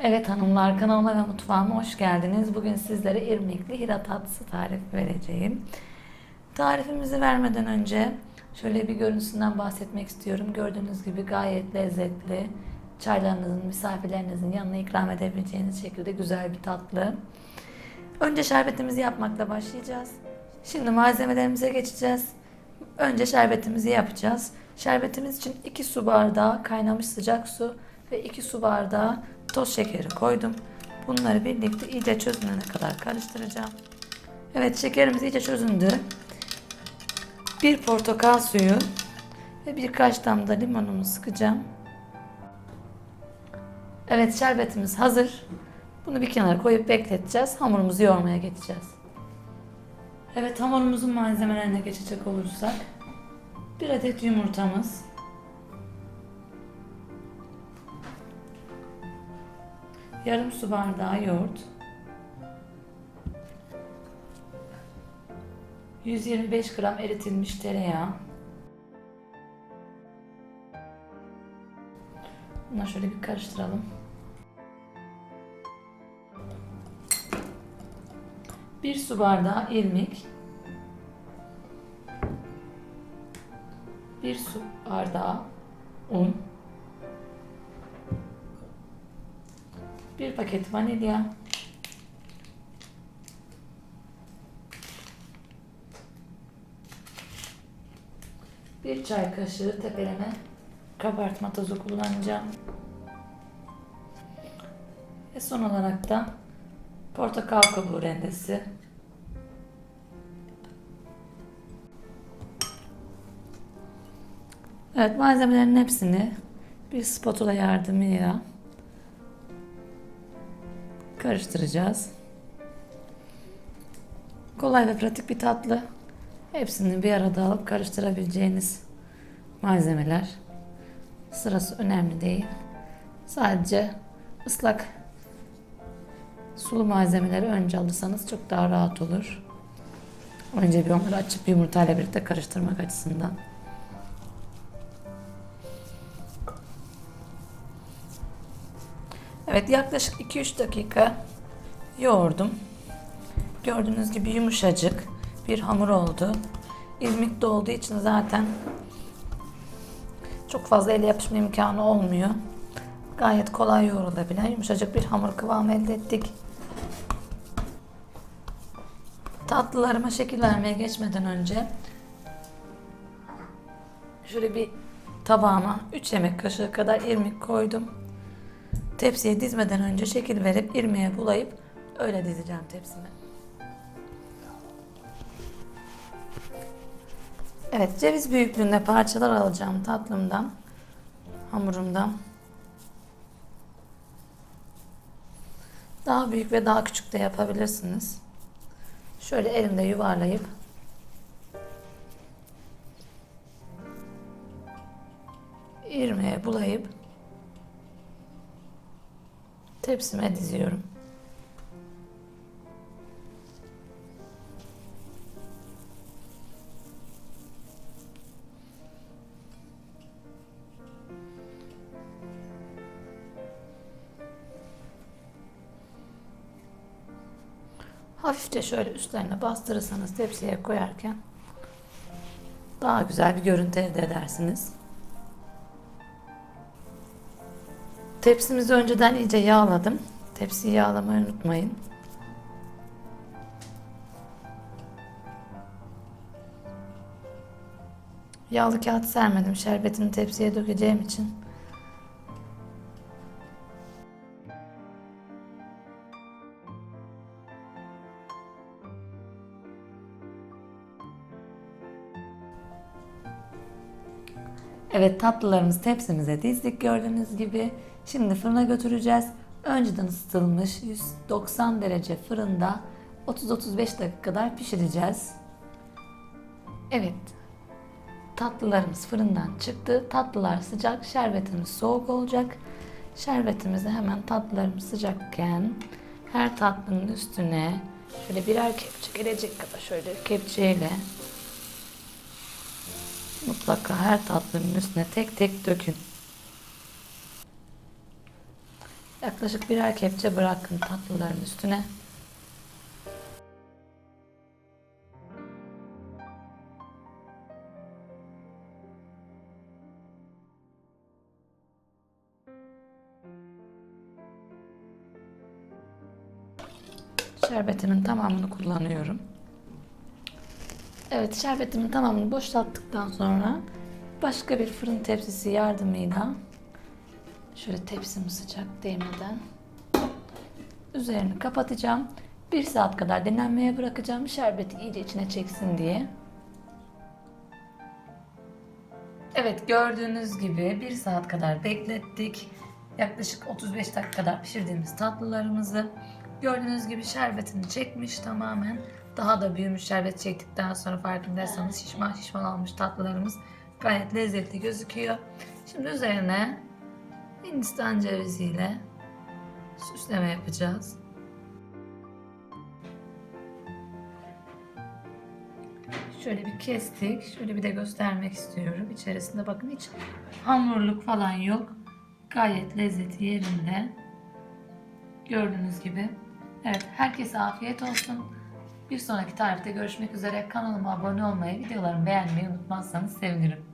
Evet hanımlar kanalıma ve mutfağıma hoş geldiniz. Bugün sizlere irmikli hira tatlısı tarifi vereceğim. Tarifimizi vermeden önce şöyle bir görüntüsünden bahsetmek istiyorum. Gördüğünüz gibi gayet lezzetli. Çaylarınızın, misafirlerinizin yanına ikram edebileceğiniz şekilde güzel bir tatlı. Önce şerbetimizi yapmakla başlayacağız. Şimdi malzemelerimize geçeceğiz. Önce şerbetimizi yapacağız. Şerbetimiz için 2 su bardağı kaynamış sıcak su ve 2 su bardağı toz şekeri koydum. Bunları birlikte iyice çözünene kadar karıştıracağım. Evet şekerimiz iyice çözündü. Bir portakal suyu ve birkaç damla limonumu sıkacağım. Evet şerbetimiz hazır. Bunu bir kenara koyup bekleteceğiz. Hamurumuzu yoğurmaya geçeceğiz. Evet hamurumuzun malzemelerine geçecek olursak. Bir adet yumurtamız. Yarım su bardağı yoğurt. 125 gram eritilmiş tereyağı. Bunları şöyle bir karıştıralım. Bir su bardağı irmik. Bir su bardağı un. Bir paket vanilya. Bir çay kaşığı tepeleme kabartma tozu kullanacağım. Ve son olarak da portakal kabuğu rendesi. Evet malzemelerin hepsini bir spatula yardımıyla karıştıracağız. Kolay ve pratik bir tatlı. Hepsini bir arada alıp karıştırabileceğiniz malzemeler. Sırası önemli değil. Sadece ıslak sulu malzemeleri önce alırsanız çok daha rahat olur. Önce bir onları açıp yumurtayla birlikte karıştırmak açısından. Evet yaklaşık 2-3 dakika yoğurdum. Gördüğünüz gibi yumuşacık bir hamur oldu. İrmik de olduğu için zaten çok fazla ele yapışma imkanı olmuyor. Gayet kolay yoğrulabilen yumuşacık bir hamur kıvamı elde ettik. Tatlılarıma şekil vermeye geçmeden önce şöyle bir tabağıma 3 yemek kaşığı kadar irmik koydum. Tepsiye dizmeden önce şekil verip irmiğe bulayıp öyle dizeceğim tepsime. Evet ceviz büyüklüğünde parçalar alacağım tatlımdan, hamurumdan. Daha büyük ve daha küçük de yapabilirsiniz. Şöyle elimde yuvarlayıp irmiğe bulayıp tepsime diziyorum. Hafifçe şöyle üstlerine bastırırsanız tepsiye koyarken daha güzel bir görüntü elde edersiniz. Tepsimizi önceden iyice yağladım. Tepsiyi yağlamayı unutmayın. Yağlı kağıt sermedim. Şerbetini tepsiye dökeceğim için. Evet tatlılarımızı tepsimize dizdik gördüğünüz gibi. Şimdi fırına götüreceğiz. Önceden ısıtılmış 190 derece fırında 30-35 dakika kadar pişireceğiz. Evet. Tatlılarımız fırından çıktı. Tatlılar sıcak, şerbetimiz soğuk olacak. Şerbetimizi hemen tatlılarımız sıcakken her tatlının üstüne şöyle birer kepçe gelecek kadar şöyle kepçeyle Mutlaka her tatlının üstüne tek tek dökün. Yaklaşık birer kepçe bırakın tatlıların üstüne. Şerbetimin tamamını kullanıyorum. Evet, şerbetimin tamamını boşalttıktan sonra başka bir fırın tepsisi yardımıyla şöyle tepsimi sıcak değmeden üzerini kapatacağım. Bir saat kadar dinlenmeye bırakacağım. Şerbeti iyice içine çeksin diye. Evet gördüğünüz gibi bir saat kadar beklettik. Yaklaşık 35 dakika kadar pişirdiğimiz tatlılarımızı. Gördüğünüz gibi şerbetini çekmiş tamamen. Daha da büyümüş şerbet çektikten sonra farkındaysanız şişman şişman olmuş tatlılarımız gayet lezzetli gözüküyor. Şimdi üzerine Hindistan ceviziyle süsleme yapacağız. Şöyle bir kestik. Şöyle bir de göstermek istiyorum. İçerisinde bakın hiç hamurluk falan yok. Gayet lezzeti yerinde. Gördüğünüz gibi. Evet herkese afiyet olsun. Bir sonraki tarifte görüşmek üzere. Kanalıma abone olmayı, videolarımı beğenmeyi unutmazsanız sevinirim.